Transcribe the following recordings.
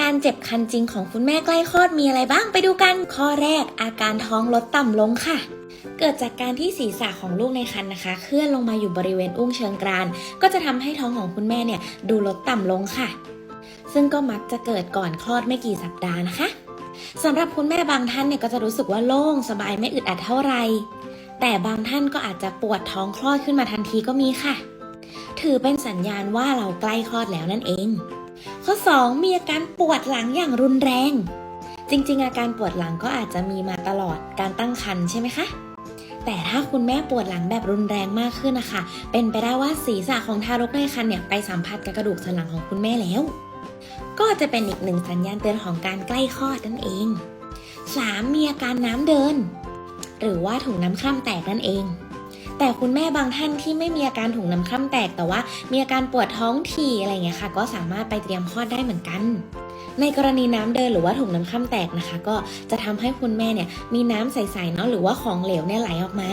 การเจ็บคันจริงของคุณแม่ใกล้คลอดมีอะไรบ้างไปดูกัน ข้อแรก อาการท้องลดต่ำลงค่ะ เกิดจากการที่ศีรษะของลูกในครรภ์นะคะ เคลื่อนลงมาอยู่บริเวณอุ้งเชิงกราน ก็จะทำให้ท้องของคุณแม่เนี่ยดูลดต่ำลงค่ะ ซึ่งก็มักจะเกิดก่อนคลอดไม่กี่สัปดาห์นะคะสำหรับคุณแม่บางท่านเนี่ยก็จะรู้สึกว่าโล่งสบายไม่อึดอัดเท่าไหร่แต่บางท่านก็อาจจะปวดท้องคลอดขึ้นมาทันทีก็มีค่ะ ถือเป็นสัญญาณว่าเราใกล้คลอดแล้วนั่นเอง ข้อ 2 มีอาการปวดหลังอย่างรุนแรง จริงๆ อาการปวดหลังก็อาจจะมีมาตลอดการตั้งครรภ์ใช่ไหมคะ แต่ถ้าคุณแม่ปวดหลังแบบรุนแรงมากขึ้นนะคะ เป็นไปได้ว่าศีรษะของทารกในครรภ์เนี่ยไปสัมผัสกับกระดูกสันหลังของคุณแม่แล้ว ก็จะเป็นอีกหนึ่งสัญญาณเตือนของการใกล้คลอดนั่นเอง 3. มีอาการน้ำเดิน หรือว่าถุงน้ำคร่ำแตกนั่นเอง แต่คุณแม่บางท่านที่ไม่มีอาการถุงน้ำคร่ำแตกแต่ว่ามีอาการปวดท้องถี่อะไรเงี้ยค่ะ ก็สามารถไปเตรียมคลอดได้เหมือนกัน ในกรณีน้ำเดินหรือว่าถุงน้ำคร่ำแตกนะคะ ก็จะทำให้คุณแม่เนี่ยมีน้ำใสๆเนาะหรือว่าของเหลวเนี่ยไหลออกมา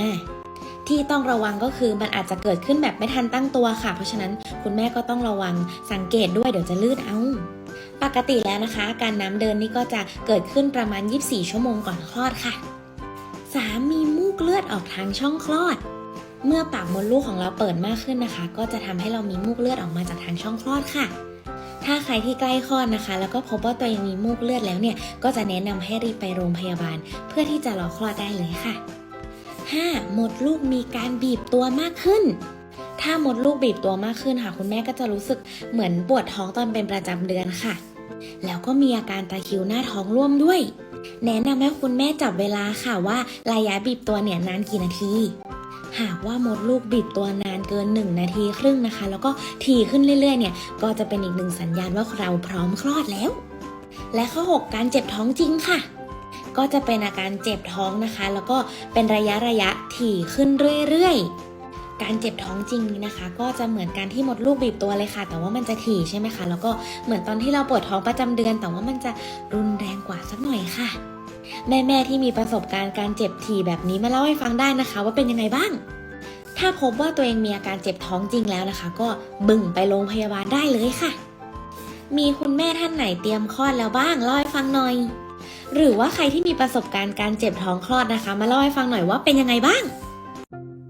ที่ต้องระวังก็คือมันอาจจะเกิดขึ้นแบบไม่ทันตั้งตัวค่ะ เพราะฉะนั้นคุณแม่ก็ต้องระวังสังเกตด้วยเดี๋ยวจะลืดเอา ปกติแล้วนะคะ การน้ำเดินนี่ก็จะเกิดขึ้นประมาณ 24 ชั่วโมงก่อนคลอดค่ะ 3. มีมูกเลือดออกทางช่องคลอด เมื่อปากมดลูกของเราเปิดมากขึ้นนะคะ ก็จะทำให้เรามีมูกเลือดออกมาจากทางช่องคลอดค่ะ ถ้าใครที่ใกล้คลอดนะคะ แล้วก็พบว่าตัวเองมีมูกเลือดแล้วเนี่ย ก็จะแนะนำให้รีบไปโรงพยาบาล เพื่อที่จะรอคลอดได้เลยค่ะ 5. มดลูกมีการบีบตัวมากขึ้น ถ้ามดลูกบีบตัวมากขึ้นค่ะ คุณแม่ก็จะรู้สึกเหมือนปวดท้องตอนเป็นประจำเดือนค่ะ แล้วก็มีอาการตะคิวหน้าท้องร่วมด้วย แนะนำให้คุณแม่จับเวลาค่ะว่าระยะบีบตัวเนี่ยนานกี่นาที หากว่ามดลูกบีบตัวนานเกิน 1 นาทีครึ่งนะคะ แล้วก็ถี่ขึ้นเรื่อยๆเนี่ยก็จะเป็นอีกหนึ่งสัญญาณว่าเราพร้อมคลอดแล้ว และข้อ 6 การเจ็บท้องจริงค่ะก็จะเป็นอาการเจ็บท้องนะคะ แล้วก็เป็นระยะระยะถี่ขึ้นเรื่อยๆ การเจ็บท้องจริงนี้นะคะ ก็จะเหมือนการที่มดลูกบีบตัวเลยค่ะ แต่ว่ามันจะถี่ใช่ไหมคะ แล้วก็เหมือนตอนที่เราปวดท้องประจำเดือน แต่ว่ามันจะรุนแรงกว่าสักหน่อยค่ะ แม่ๆที่มีประสบการณ์การเจ็บถี่แบบนี้มาเล่าให้ฟังได้นะคะ ว่าเป็นยังไงบ้าง ถ้าพบว่าตัวเองมีอาการเจ็บท้องจริงแล้วนะคะ ก็บึ่งไปโรงพยาบาลได้เลยค่ะ มีคุณแม่ท่านไหนเตรียมคลอดแล้วบ้างเล่าให้ฟังหน่อย หรือว่าใครที่มีประสบการณ์การเจ็บท้องคลอดนะคะ มาเล่าให้ฟังหน่อยว่าเป็นยังไงบ้าง